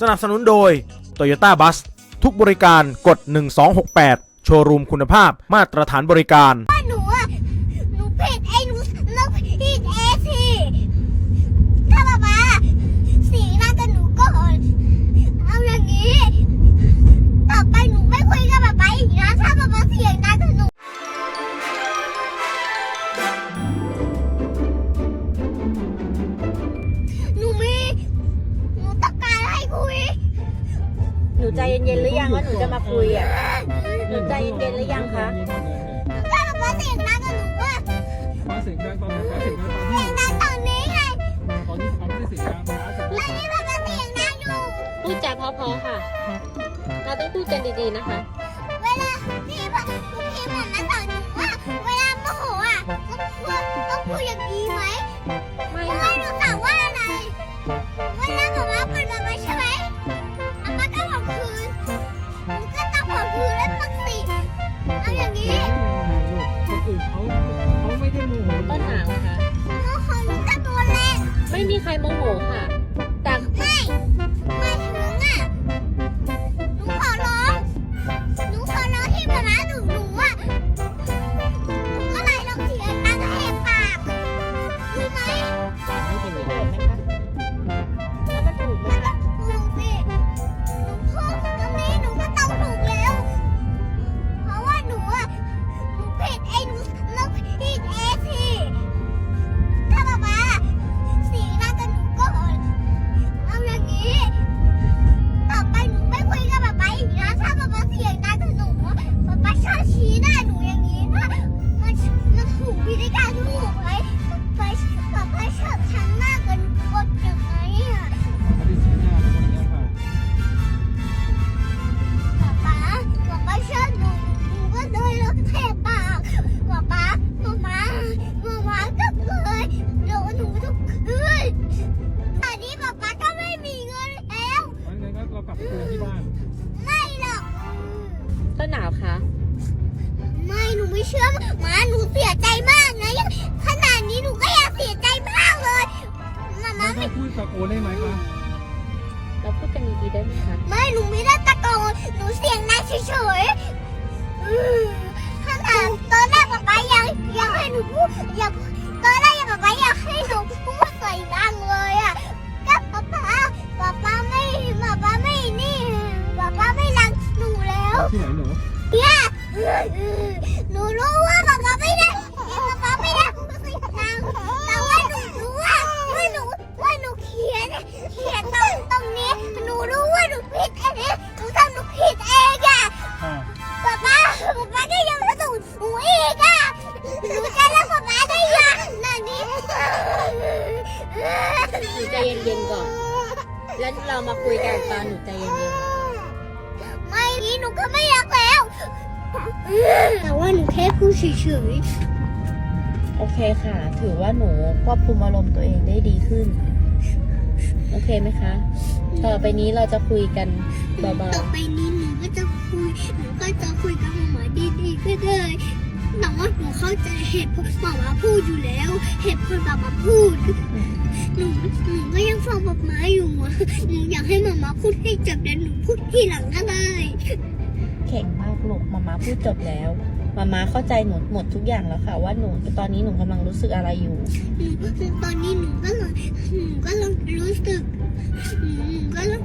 สนับสนุนโดย Toyota Bus ทุกบริการกด 1268 โชว์รูมคุณภาพมาตรฐานบริการหนูอะ หนูผิดไอ้หนูหนูผิดเอสิ ใจเย็นๆหรือยังว่าหนูจะมาคุยอะหนูใจเย็นๆหรือยังคะถ้าป๊าป๊าเสียงดังกับหนูอะมาเสียงดังตอนไหนมาเสียงดังตอนที่เสียงดังตอนนี้ไงตอนที่เขาไม่ได้เสียงดังมาเสียงแล้วนี่ป๊าป๊าเสียงดังอยู่พูดจาเพราะๆค่ะ เราต้องพูดกันดีๆนะคะ เวลาพี่บอกพี่บอกนะสอนหนูว่าเวลาโมโหอะต้องพูดต้องพูดอย่างนี้ไหมไม่ทำไมค่ะ ไม่มีใครโมโหค่ะ หนูใจเย็นๆก่อน แล้วเรามาคุยกันตอนหนูใจเย็นไม่นี้หนูก็ไม่รักแล้วแต่ว่าหนูแค่พูดเฉยๆโอเคค่ะ ถือว่าหนูควบคุมอารมณ์ตัวเองได้ดีขึ้น โอเคไหมคะ ต่อไปนี้เราจะคุยกันเบาต่อไปนี้หนูก็จะคุย หนูก็จะคุยกับหมาดีๆก็ได้ แต่ว่าหนูเข้าใจเหตุผลหมามาพูดอยู่แล้ว เหตุผลหมามาพูด หนูหนูก็ยังฟังหมามาอยู่อะหนูอยากให้หมามาพูดให้จบแต่หนูพูดทีหลังก็ได้ๆเข่งมากลูกมาม่าพูดจบแล้ว มาม่าเข้าใจหนูหมดทุกอย่างแล้วค่ะ ว่าหนูตอนนี้หนูกำลังรู้สึกอะไรอยู่ หนูตอนนี้หนูก็เลยหนูก็ลังรู้สึกหนูหนูก็ลัง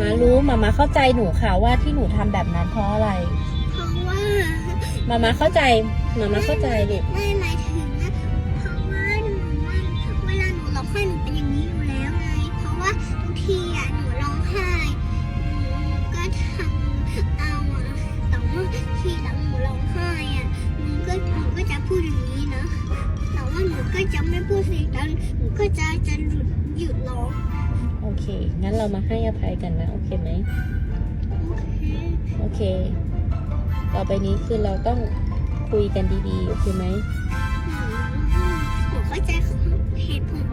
มาม่ารู้มาม่าเข้าใจหนูค่ะว่าที่หนูทำแบบนั้นเพราะอะไร เพราะว่ามาม่าเข้าใจมาม่าเข้าใจลูกไม่หมายถึงนะเพราะว่าหนูว่าเวลาหนูร้องไห้หนูเป็นอย่างนี้อยู่แล้วไงเพราะว่าบางทีอะหนูร้องไห้หนูก็ทำเอาอะแต่ว่าทีหลังหนูร้องไห้อะหนูก็หนูก็จะพูดอย่างนี้นะแต่ว่าหนูก็จะไม่พูดเสียงดังหนูก็จะจะหยุดหยุดร้องโอเค งั้นเรามาให้อภัยกันนะ โอเคไหมโอเคโอเค ต่อไปนี้คือเราต้องคุยกันดีๆ โอเคไหม หนูเข้าใจเหตุผล